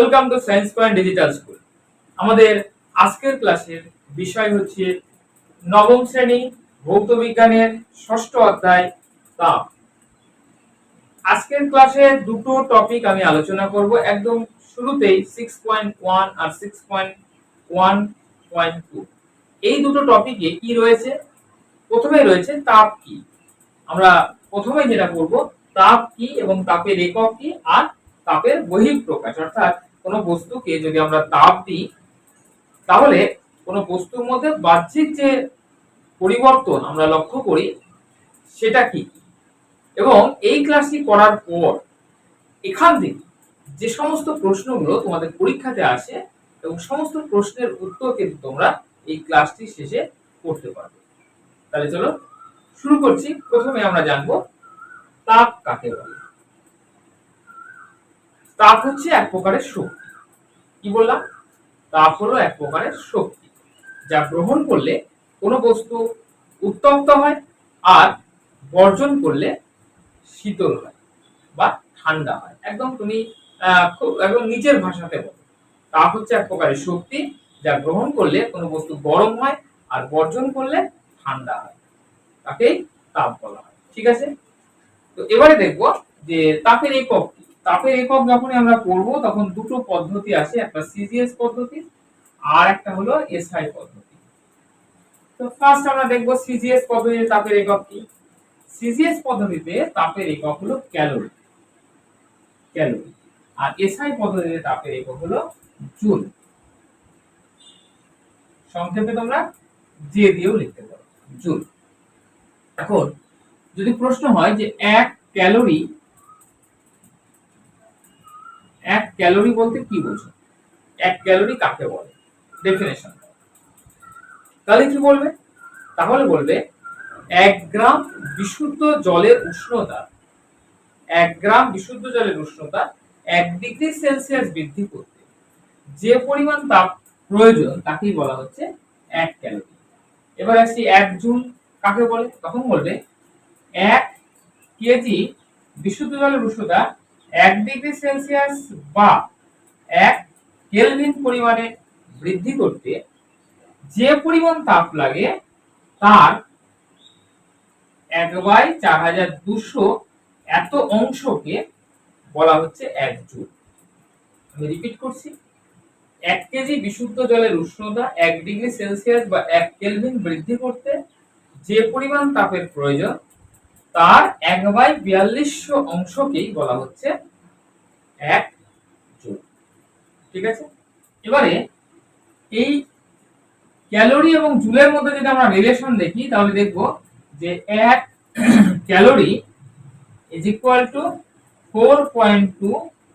Welcome to science point digital school আমাদের আজকের ক্লাসের বিষয় হচ্ছে নবম শ্রেণি ভৌত বিজ্ঞানের ষষ্ঠ অধ্যায় তাপ। আজকের ক্লাসে দুটো টপিক আমি আলোচনা করব। একদম শুরুতেই সিক্স পয়েন্ট ওয়ান আর six point one point two এই দুটো টপিকে কি রয়েছে? প্রথমে রয়েছে তাপ কি? আমরা প্রথমে যেটা করব, তাপ কি এবং তাপের একক কি আর তাপের বহিঃপ্রকাশ। অর্থাৎ কোনো বস্তুকে যদি আমরা তাপ দিই, তাহলে কোনো বস্তুর মধ্যে বাহ্যিক যে পরিবর্তন আমরা লক্ষ্য করি, সেটা কি? এবং এই ক্লাসটি করার পর এখান থেকে যে সমস্ত প্রশ্নগুলো তোমাদের পরীক্ষাতে আসে এবং সমস্ত প্রশ্নের উত্তর কিন্তু তোমরা এই ক্লাসটি শেষে করতে পারবে। তাহলে চলো, শুরু করছি। প্রথমে আমরা জানব তাপ কাকে বলে? তাপ হচ্ছে এক প্রকারের শক্তি। কি বললাম? তাপ হলো এক প্রকারের শক্তি, যা গ্রহণ করলে কোনো বস্তু উত্তপ্ত হয় আর বর্জন করলে শীতল হয় বা ঠান্ডা হয়। একদম তুমি খুব একদম নিজের ভাষাতে বলো। তাপ হচ্ছে এক প্রকারের শক্তি, যা গ্রহণ করলে কোনো বস্তু গরম হয় আর বর্জন করলে ঠান্ডা হয়। তাকেই তাপ বলা হয়। ঠিক আছে? তো এবারে দেখব যে তাপের একক তাপের একক যখনই আমরা করব, তখন দুটো পদ্ধতি আছে, একটা সিজিএস পদ্ধতি আর একটা হলো এসআই পদ্ধতি। তো ফার্স্ট আমরা দেখব সিজিএস পদ্ধতিতে তাপের একক কি? সিজিএস পদ্ধতিতে তাপের একক হলো ক্যালোরি। ক্যালোরি। আর এসআই পদ্ধতিতে তাপের একক হলো জুল। সংক্ষেপে তোমরা যে দিয়েও লিখতে পারো। জুল। এখন যদি প্রশ্ন হয় যে এক ক্যালোরি এক ক্যালোরি বলতে কি বোঝো? এক ক্যালোরি কাকে বলে? ডেফিনেশন তাহলে কি বলবে? তাহলে বলবে, এক গ্রাম বিশুদ্ধ জলের উষ্ণতা, এক গ্রাম বিশুদ্ধ জলের উষ্ণতা এক ডিগ্রি সেলসিয়াস বৃদ্ধি করতে। যে পরিমাণ তাপ প্রয়োজন তাকেই বলা হচ্ছে এক ক্যালোরি। এবার আসছি এক জুল কাকে বলে? তখন বলবে, এক কেজি বিশুদ্ধ জলের উষ্ণতা এক ডিগ্রি সেলসিয়াস বা এক কেলভিন পরিমাণে বৃদ্ধি করতে যে পরিমাণ তাপ লাগে তার এক বাই চার হাজার দুশো এত অংশকে বলা হচ্ছে এক জুল। আমি রিপিট করছি। এক কেজি বিশুদ্ধ জলের উষ্ণতা এক ডিগ্রি সেলসিয়াস বা এক কেলভিন বৃদ্ধি করতে যে পরিমাণ তাপের প্রয়োজন তার এক বাই বিয়াল্লিশশো অংশকেই বলা হচ্ছে এক জুল ঠিক আছে? এবারে এই ক্যালোরি এবং জুলের মধ্যে যদি আমরা রিলেশন দেখি, তাহলে দেখব যে এক calorie is equal to four point two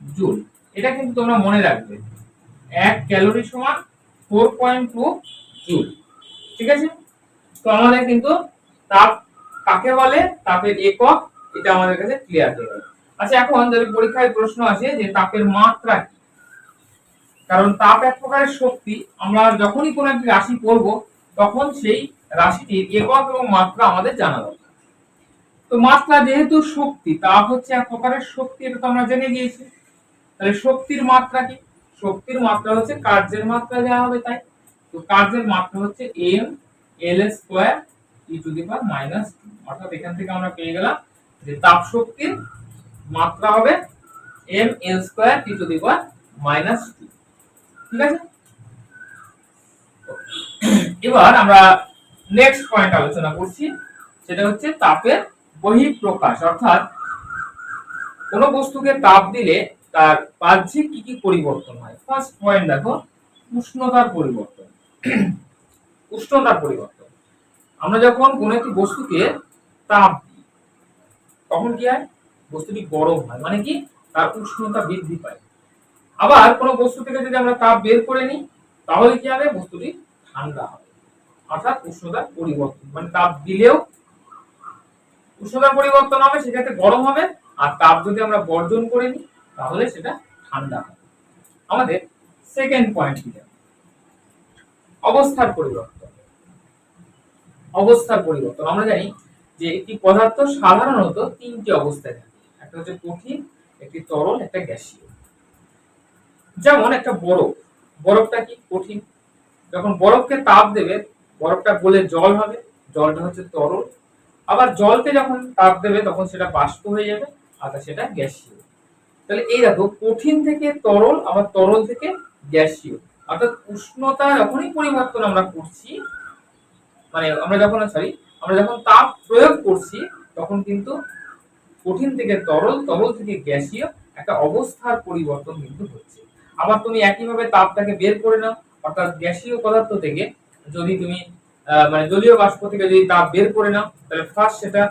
joule এটা কিন্তু তোমরা মনে রাখবে। এক ক্যালোরি সমান ফোর পয়েন্ট টু জুল ঠিক আছে? তো আমাদের কিন্তু তাপ কাকে বলে? তাপের একক, এটা আমাদের কাছে ক্লিয়ার হয়ে গেল আচ্ছা এখন যদি পরীক্ষায় প্রশ্ন আসে যে তাপের মাত্রা কি? কারণ তাপ এক প্রকারের শক্তি, আমরা যখনই কোনো একটি রাশি করব তখন সেই রাশিটির একক এবং মাত্রা আমাদের জানা দরকার। তো মাত্রা যেহেতু শক্তি, তাপ হচ্ছে এক প্রকারের শক্তি, এটা তো আমরা জেনে গিয়েছি। তাহলে শক্তির মাত্রা কি? শক্তির মাত্রা হচ্ছে কার্যের মাত্রা দেওয়া হবে তাই। তো কার্যের মাত্রা হচ্ছে এম এল স্কোয়ার মাইনাস অর্থাৎ এখান থেকে আমরা পেয়ে গেলাম যে তাপ শক্তির মাত্রা হবে M L square T to the power minus two ঠিক আছে? এবার আমরা নেক্সট পয়েন্ট আলোচনা করছি, সেটা হচ্ছে তাপের বহিঃপ্রকাশ। অর্থাৎ কোন বস্তুকে তাপ দিলে তার বাহ্যিক কি কি পরিবর্তন হয়? ফার্স্ট পয়েন্ট দেখো, উষ্ণতার পরিবর্তন। উষ্ণতার পরিবর্তন। আমরা যখন কোন একটি বস্তুকে তাপ দিই, তখন কি হয়? বস্তুটি গরম হয়। মানে কি? তার উষ্ণতা বৃদ্ধি পায়। আবার কোনো বস্তু থেকে যদি আমরা তাপ বের করে নিই, তাহলে কি হবে? বস্তুটি ঠান্ডা হবে। অর্থাৎ উষ্ণতার পরিবর্তন। মানে তাপ দিলেও উষ্ণতার পরিবর্তন হবে, সেক্ষেত্রে গরম হবে। আর তাপ যদি আমরা বর্জন করে নিই, তাহলে সেটা ঠান্ডা হবে। আমাদের সেকেন্ড পয়েন্ট কি অবস্থার পরিবর্তন। অবস্থার পরিবর্তন। আমরা জানি যে একটি পদার্থ সাধারণত তিনটি অবস্থায় থাকে। একটা হচ্ছে কঠিন, একটি তরল, একটা গ্যাসীয়। যেমন একটা বরফ। বরফটা কি কঠিন? যখন বরফকে তাপ দেবে, বরফটা গলে জল হবে, জলটা হচ্ছে তরল। আবার জলকে যখন তাপ দেবে, তখন সেটা বাষ্প হয়ে যাবে, আর সেটা গ্যাসীয়। তাহলে এই দেখো, কঠিন থেকে তরল, আবার তরল থেকে গ্যাসীয়। অর্থাৎ উষ্ণতা যখনই পরিবর্তন আমরা করছি মানে আমরা যখন সরি আমরা যখন তাপ প্রয়োগ করছি, তখন কিন্তু কঠিন থেকে তরল তরল থেকে গ্যাসীয় একটা অবস্থার পরিবর্তন কিন্তু হচ্ছে। আবার তুমি একইভাবে তাপটাকে বের করে নাও, অর্থাৎ গ্যাসীয় পদার্থ থেকে যদি তুমি মানে জলীয় বাষ্প থেকে যদি তাপ বের করে নাও, তাহলে ফার্স্ট সেটা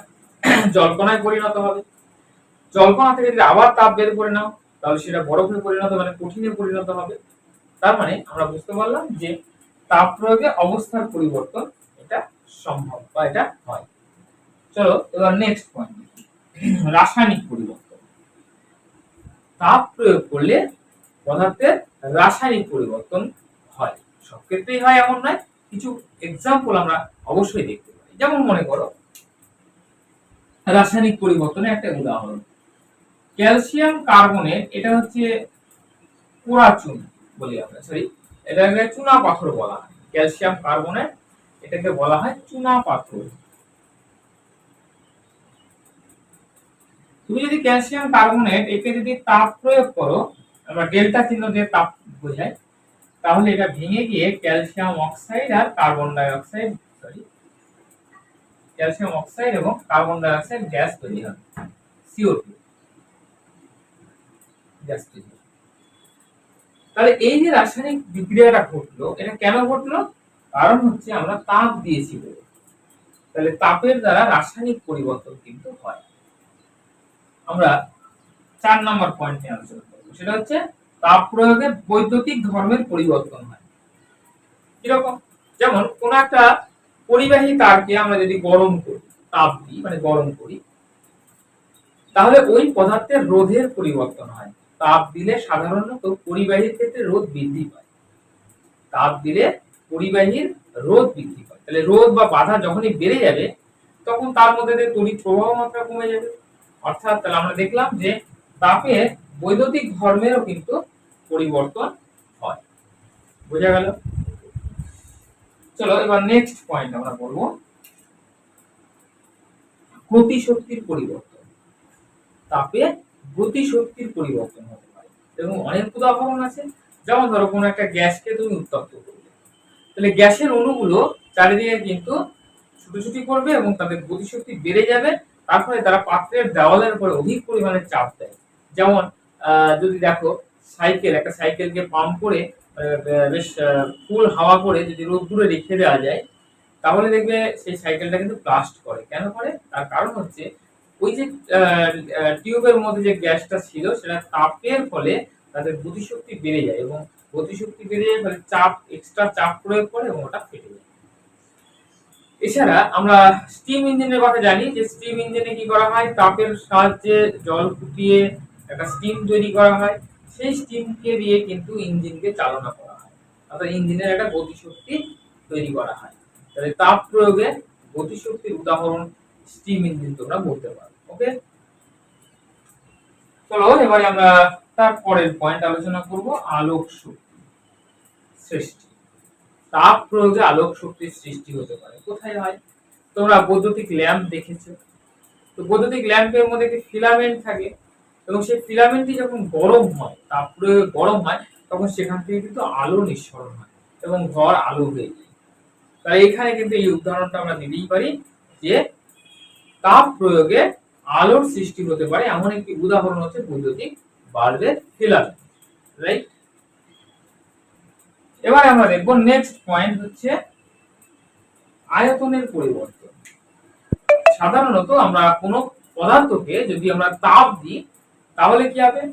জলকণায় পরিণত হবে। জলকণা থেকে যদি আবার তাপ বের করে নাও, তাহলে সেটা বরফে পরিণত মানে কঠিনে পরিণত হবে। তার মানে আমরা বুঝতে পারলাম যে তাপ প্রয়োগে অবস্থার পরিবর্তন সম্ভব বা এটা হয়। চলো, এবার নেক্সট পয়েন্ট রাসায়নিক পরিবর্তন। তাপ প্রয়োগ করলে পদার্থের রাসায়নিক পরিবর্তন হয়। সব ক্ষেত্রেই হয়, এমন নয়। কিছু এক্সাম্পল আমরা অবশ্যই দেখতে পারি। যেমন মনে করো, রাসায়নিক পরিবর্তনের একটা উদাহরণ। ক্যালসিয়াম কার্বনেট এটা হচ্ছে পোড়া চুন বলি আমরা সরি এটাকে চুনা পাথর বলা হয়। ক্যালসিয়াম কার্বনেট এটাকে বলা হয় চুনা পাথর। তুমি যদি ক্যালসিয়াম কার্বনেট, একে যদি তাপ প্রয়োগ করো আমরা ডেল্টা চিহ্ন দিয়ে তাপ বোঝায়, তাহলে এটা ভেঙে গিয়ে ক্যালসিয়াম অক্সাইড আর carbon dioxide sorry calcium oxide এবং কার্বন ডাই অক্সাইড গ্যাস তৈরি হবে সিও2 গ্যাস তৈরি। তাহলে এই যে রাসায়নিক বিক্রিয়াটা ঘটলো, এটা কেন ঘটলো? কারণ হচ্ছে আমরা তাপ দিয়েছি বলে। তাহলে তাপের দ্বারা রাসায়নিক পরিবর্তন কিন্তু হয়। আমরা চার নম্বর পয়েন্ট নিয়ে আলোচনা করব। সেটা হচ্ছে তাপ প্রয়োগে বৈদ্যুতিক ধর্মের পরিবর্তন হয়। কীরকম? যেমন কোন একটা পরিবাহী তারকে আমরা যদি গরম করি, তাপ দিই মানে গরম করি, তাহলে ওই পদার্থের রোধের পরিবর্তন হয়। তাপ দিলে সাধারণত পরিবাহীর ক্ষেত্রে রোধ বৃদ্ধি পায়। তাপ দিলে পরিবাহীর রোধ বৃদ্ধি পায়। তাহলে রোধ বা বাধা যখনই বেড়ে যাবে, তখন তার মধ্যে দিয়ে তড়িৎ প্রবাহ মাত্রা কমে যাবে। অর্থাৎ তাহলে আমরা দেখলাম যে তাপের বৈদ্যুতিক ধর্মেরও কিন্তু পরিবর্তন হয়। বোঝা গেল? চলো এবার নেক্সট পয়েন্ট আমরা বলব। গতি শক্তির পরিবর্তন। তাপে গতি শক্তির পরিবর্তন হতে পারে। এবং অনেক উদাহরণ আছে। যেমন ধরো, কোনো একটা গ্যাসকে তুমি উত্তপ্ত করবে তাহলে গ্যাসের অণুগুলো চারিদিকে কিন্তু ছুটোছুটি করবে এবং তাদের গতিশক্তি বেড়ে যাবে। তার ফলে তারা পাত্রের দেওয়ালের উপরে অধিক পরিমাণে চাপ দেয়। যেমন যদি দেখো, সাইকেল, একটা সাইকেলকে পাম্প করে বেশ ফুল হাওয়া করে যদি রোদ্দুরে রেখে দেওয়া যায়, তাহলে দেখবে সেই সাইকেলটা কিন্তু ব্লাস্ট করে। কেন করে? তার কারণ হচ্ছে, ওই যে টিউবের মধ্যে যে গ্যাসটা ছিল, সেটা তাপের ফলে তাদের গতিশক্তি বেড়ে যায় এবং গতিশক্তি বেড়ে যায় ফলে চাপ এক্সট্রা চাপ প্রয়োগ করে এবং ওটা ফেটে যায়। এছাড়া আমরা স্টিম ইঞ্জিনের কথা জানি, যে স্টিম ইঞ্জিনে কি করা হয়? তাপের সাহায্যে জল ফুটিয়ে একটা স্টিম তৈরি করা হয়। সেই স্টিমকে দিয়ে কিন্তু ইঞ্জিনকে চালনা করা হয়। অর্থাৎ ইঞ্জিনের একটা গতিশক্তি তৈরি করা হয়। তাহলে তাপ প্রয়োগে গতিশক্তির উদাহরণ স্টিম ইঞ্জিন তোমরা বলতে পারো ওকে চলো এবারে আমরা তারপরের পয়েন্ট আলোচনা করব, আলোক শক্তি। সৃষ্টি। তাপ প্রয়োগে আলোক শক্তির সৃষ্টি হতে পারে। কোথায় হয়? তোমরা বৈদ্যুতিক ল্যাম্প দেখেছ। তো বৈদ্যুতিক ল্যাম্পের মধ্যে একটি ফিলামেন্ট থাকে এবং সেই ফিলামেন্টটি যখন গরম হয়, তাপ প্রয়োগে গরম হয়, তখন সেখান থেকে কিন্তু আলো নিঃসরণ হয় এবং ঘর আলো হয়ে যায়। তাই এখানে কিন্তু এই উদাহরণটা আমরা দিতেই পারি যে তাপ প্রয়োগে আলোর সৃষ্টি হতে পারে। এমন একটি উদাহরণ হচ্ছে বৈদ্যুতিক বাল্বের ফিলামেন্ট রাইট এবার আমরা দেখব নেক্সট পয়েন্ট হচ্ছে আয়তনের পরিবর্তন। সাধারণত আমরা কোনো পদার্থকে যদি আমরা তাপ দিই, তাহলে কি হবে?